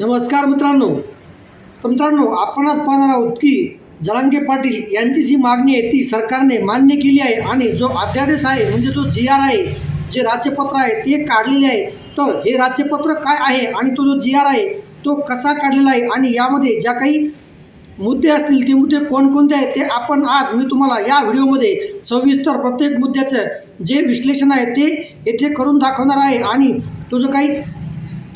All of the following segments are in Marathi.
नमस्कार मित्रांनो. तर मित्रांनो आपणच पाहणार आहोत की जरांगे पाटील यांची जी मागणी आहे ती सरकारने मान्य केली आहे आणि जो अध्यादेश आहे म्हणजे जो जी आर आहे जे राज्यपत्र आहे ते काढलेले आहे. तर हे राज्यपत्र काय आहे आणि तो जो जी आर आहे तो कसा काढलेला आहे आणि यामध्ये ज्या काही मुद्दे असतील ते मुद्दे कोणकोणते आहेत ते आपण आज मी तुम्हाला या व्हिडिओमध्ये सविस्तर प्रत्येक मुद्द्याचं जे विश्लेषण आहे ते येथे करून दाखवणार आहे. आणि तो जो काही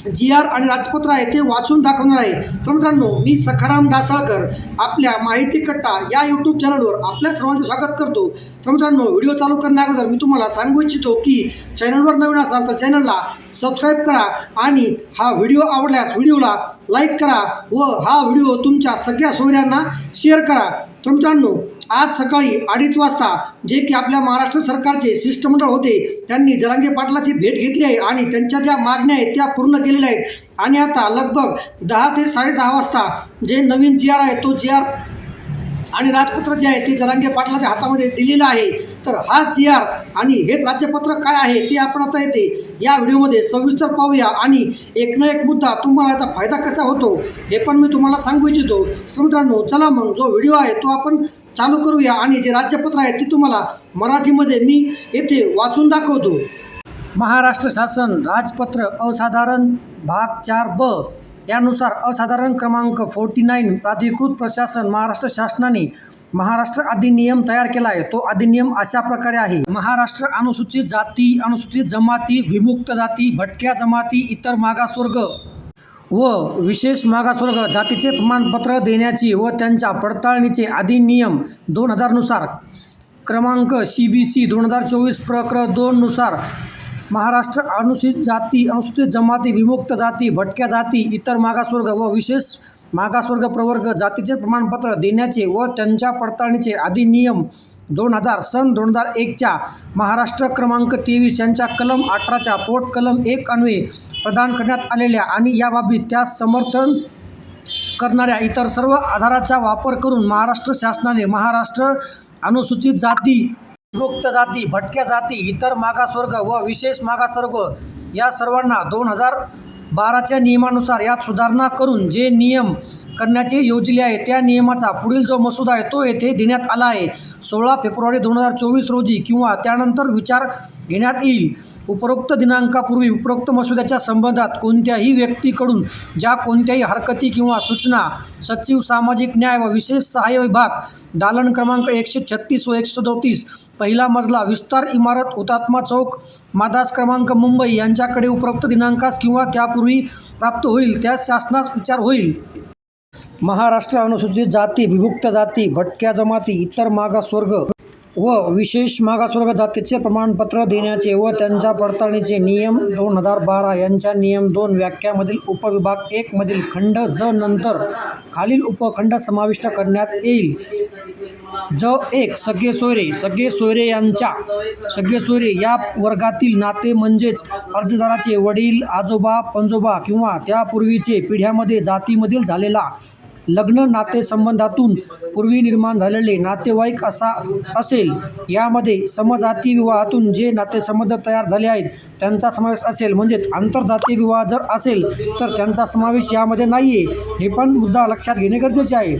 जी आर आणि राजपत्र आहे ते वाचून दाखवणार आहे. तर मित्रांनो मी सखाराम डासाळकर आपल्या माहिती कट्टा या यूट्यूब चॅनलवर आपल्या सर्वांचं स्वागत करतो. तर मित्रांनो व्हिडिओ चालू करण्याअगोदर मी तुम्हाला सांगू इच्छितो की चॅनलवर नवीन असाल तर चॅनलला सबस्क्राईब करा आणि हा व्हिडिओ आवडल्यास व्हिडिओला लाईक करा व हा व्हिडिओ तुमच्या सगळ्या सोयऱ्यांना शेअर करा. तर मित्रांनो आज सकाळी अडीच वाजता जे की आपल्या महाराष्ट्र सरकारचे शिष्टमंडळ होते त्यांनी जरांगे पाटलाची भेट घेतली आहे आणि त्यांच्या ज्या मागण्या आहेत त्या पूर्ण केलेल्या आहेत. आणि आता लगभग दहा ते साडेदहा वाजता जे नवीन जी आर आहे तो जी आर आणि राजपत्र जे आहे ते जरांगे पाटलाच्या हातामध्ये दिलेलं आहे. तर हा जी आर आणि हे राज्यपत्र काय आहे ते आपण आता येते या व्हिडिओमध्ये सविस्तर पाहूया आणि एक ना एक मुद्दा तुम्हाला याचा फायदा कसा होतो हे पण मी तुम्हाला सांगू इच्छितो. तर मित्रांनो चला मग जो व्हिडिओ आहे तो आपण चालू करूया आणि जे राज्यपत्र आहे ते तुम्हाला मराठीमध्ये मी येथे वाचून दाखवतो. महाराष्ट्र शासन राजपत्र असाधारण भाग चार ब. यानुसार असाधारण क्रमांक फोर्टी नाईन प्राधिकृत प्रशासन महाराष्ट्र शासनाने महाराष्ट्र अधिनियम तयार केला आहे. तो अधिनियम अशा प्रकारे आहे. महाराष्ट्र अनुसूचित जाती अनुसूचित जमाती विमुक्त जाती भटक्या जमाती इतर मागासवर्ग व विशेष मागासवर्ग जातीचे प्रमाणपत्र देण्याची व त्यांच्या पडताळणीचे अधिनियम दोन हजारनुसार क्रमांक सी बी सी दोन हजार चोवीस प्रक्र दोननुसार महाराष्ट्र अनुसूचित जाती अनुसूचित जमाती विमुक्त जाती भटक्या जाती इतर मागासवर्ग व विशेष मागासवर्ग प्रवर्ग जातीचे प्रमाणपत्र देण्याचे व त्यांच्या पडताळणीचे अधिनियम दोन हजार सन दोन हजार एकच्या महाराष्ट्र क्रमांक तेवीस यांच्या कलम अठराच्या पोट कलम एक अन्वये प्रदान करण्यात आलेल्या आणि याबाबतीत त्यास समर्थन करणाऱ्या इतर सर्व आधाराचा वापर करून महाराष्ट्र शासनाने महाराष्ट्र अनुसूचित जाती मुक्त जाती भटक्या जाती इतर मागासवर्ग व विशेष मागासवर्ग या सर्वांना दोन हजार बाराच्या नियमानुसार यात सुधारणा करून जे नियम करण्याचे योजले आहे त्या नियमाचा पुढील जो मसुदा आहे तो येथे देण्यात आला आहे. सोळा फेब्रुवारी दोन हजार चोवीस रोजी किंवा त्यानंतर विचार घेण्यात येईल. उपरोक्त दिनांकापूर्वी उपरोक्त मसुद्याच्या संबंधात कोणत्याही व्यक्तीकडून ज्या कोणत्याही हरकती किंवा सूचना सचिव सामाजिक न्याय व विशेष सहाय्य विभाग दालन क्रमांक एकशे छत्तीस व एकशे चौतीस पहिला मजला विस्तार इमारत हुतात्मा चौक मादास क्रमांक मुंबई यांच्याकडे उपरोक्त दिनांकास किंवा त्यापूर्वी प्राप्त होईल त्यास शासनास विचार होईल. महाराष्ट्र अनुसूचित जाती विभुक्त जाती भटक्या जमाती इतर मागासवर्ग व विशेष मागासवर्ग जातीचे प्रमाणपत्र देण्याचे व त्यांच्या पडताळणीचे नियम दोन हजार बारा यांच्या नियम दोन व्याख्यामधील उपविभाग एकमधील खंड ज नंतर खालील उपखंड समाविष्ट करण्यात येईल. ज एक सगळे सोयरे सगळे सोयरे यांच्या सगळे सोयरे या वर्गातील नाते म्हणजेच अर्जदाराचे वडील आजोबा पंजोबा किंवा त्यापूर्वीचे पिढ्यामध्ये जातीमधील झालेला लग्न नातेसंबंधातून पूर्वी निर्माण झालेले नातेवाईक असा असेल यामध्ये समजाती विवाहातून जे नातेसंबंध तयार झाले आहेत त्यांचा समावेश असेल. म्हणजेच आंतरजातीय विवाह जर असेल तर त्यांचा समावेश यामध्ये नाही आहे हे पण मुद्दा लक्षात घेणे गरजेचे आहे.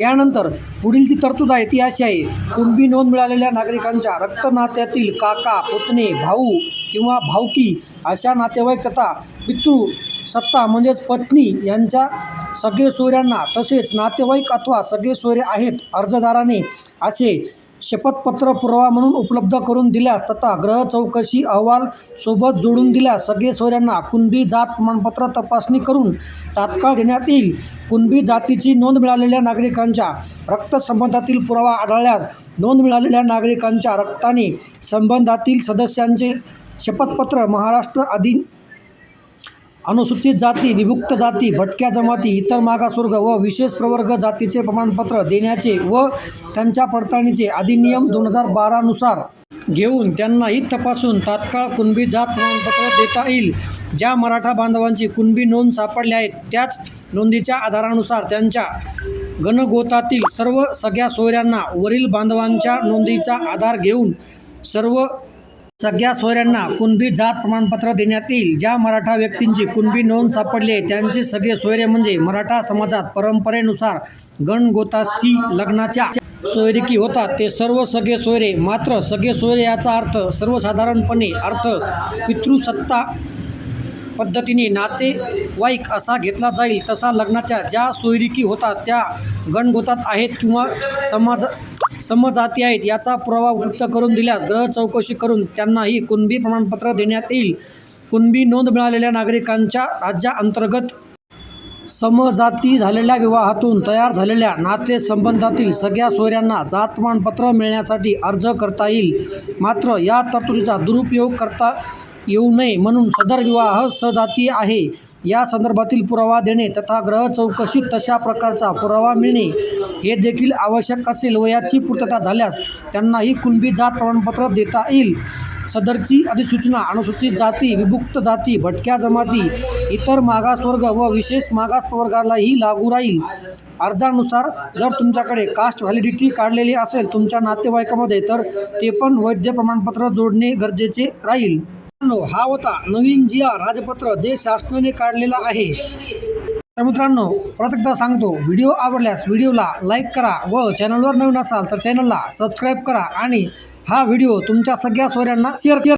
यानंतर पुढील जी तरतूद आहे ती अशी आहे. कुणबी नोंद मिळालेल्या नागरिकांच्या रक्तनात्यातील काका पुतणे भाऊ किंवा भावकी अशा नातेवाईक तथा पितृ सत्ता म्हणजेच पत्नी यांच्या सगळे सोयऱ्यांना तसेच नातेवाईक अथवा सगळे सोयरे आहेत अर्जदाराने असे शपथपत्र पुरावा म्हणून उपलब्ध करून दिल्यास तथा ग्रह चौकशी अहवाल सोबत जोडून दिल्यास सगळे सोयऱ्यांना कुणबी जात प्रमाणपत्र तपासणी करून तात्काळ देण्यात येईल. कुणबी जातीची नोंद मिळालेल्या नागरिकांच्या रक्तसंबंधातील पुरावा आढळल्यास नोंद मिळालेल्या नागरिकांच्या रक्ताने संबंधातील सदस्यांचे शपथपत्र महाराष्ट्र अधीन अनुसूचित जाती विभुक्त जाती भटक्या जमाती इतर मागासवर्ग व विशेष प्रवर्ग जातीचे प्रमाणपत्र देण्याचे व त्यांच्या पडताळणीचे अधिनियम दोन हजार बारानुसार घेऊन त्यांनाही तपासून तात्काळ कुणबी जात प्रमाणपत्र देता येईल. ज्या मराठा बांधवांची कुणबी नोंद सापडल्या आहेत त्याच नोंदीच्या आधारानुसार त्यांच्या गणगोतातील सर्व सगळ्या सोयऱ्यांना वरील बांधवांच्या नोंदीचा आधार घेऊन सर्व सगळ्या सोयऱ्यांना कुणबी जात प्रमाणपत्र देण्यात येईल. ज्या मराठा व्यक्तींची कुणबी नोंद सापडली आहे त्यांचे सगळे सोयरे म्हणजे मराठा समाजात परंपरेनुसार गणगोताशी लग्नाच्या सोयरिकी होतात. ते सर्व सगळे सोयरे मात्र सगळे सोयरे याचा अर्थ सर्वसाधारणपणे अर्थ पितृसत्ता पद्धतीने नातेवाईक असा घेतला जाईल तसा लग्नाच्या ज्या सोयरिकी होतात त्या गणगोतात आहेत किंवा समाज समजाती आहेत. याचा पुरावा उपलब्ध करून दिल्यास ग्रह चौकशी करून त्यांनाही कुणबी प्रमाणपत्र देण्यात येईल. कुणबी नोंद मिळालेल्या नागरिकांच्या राज्याअंतर्गत समजाती झालेल्या विवाहातून तयार झालेल्या नातेसंबंधातील सगळ्या सोयऱ्यांना जात प्रमाणपत्र मिळण्यासाठी अर्ज करता येईल. मात्र या तरतुदीचा दुरुपयोग करता येऊ नये म्हणून सदर विवाह सजातीय आहे. या संदर्भातील पुरावा देणे तथा ग्रह चौकशीत तशा प्रकारचा पुरावा मिळणे हे देखील आवश्यक असेल व याची पूर्तता झाल्यास त्यांनाही कुणबी जात प्रमाणपत्र देता येईल. सदरची अधिसूचना अनुसूचित जाती विभुक्त जाती भटक्या जमाती इतर मागासवर्ग व विशेष मागास प्रवर्गालाही लागू राहील. अर्जानुसार जर तुमच्याकडे कास्ट व्हॅलिडिटी काढलेली असेल तुमच्या नातेवाईकामध्ये तर ते पण वैद्य प्रमाणपत्र जोडणे गरजेचे राहील. हा होता नवीन जिया राजपत्र जे शासनाने काढलेला आहे. तर मित्रांनो परत एकदा सांगतो व्हिडिओ आवडल्यास व्हिडिओला लाईक करा व चॅनलवर नवीन असाल तर चॅनलला सबस्क्राईब करा आणि हा व्हिडिओ तुमच्या सगळ्या सोयऱ्यांना शेअर केअर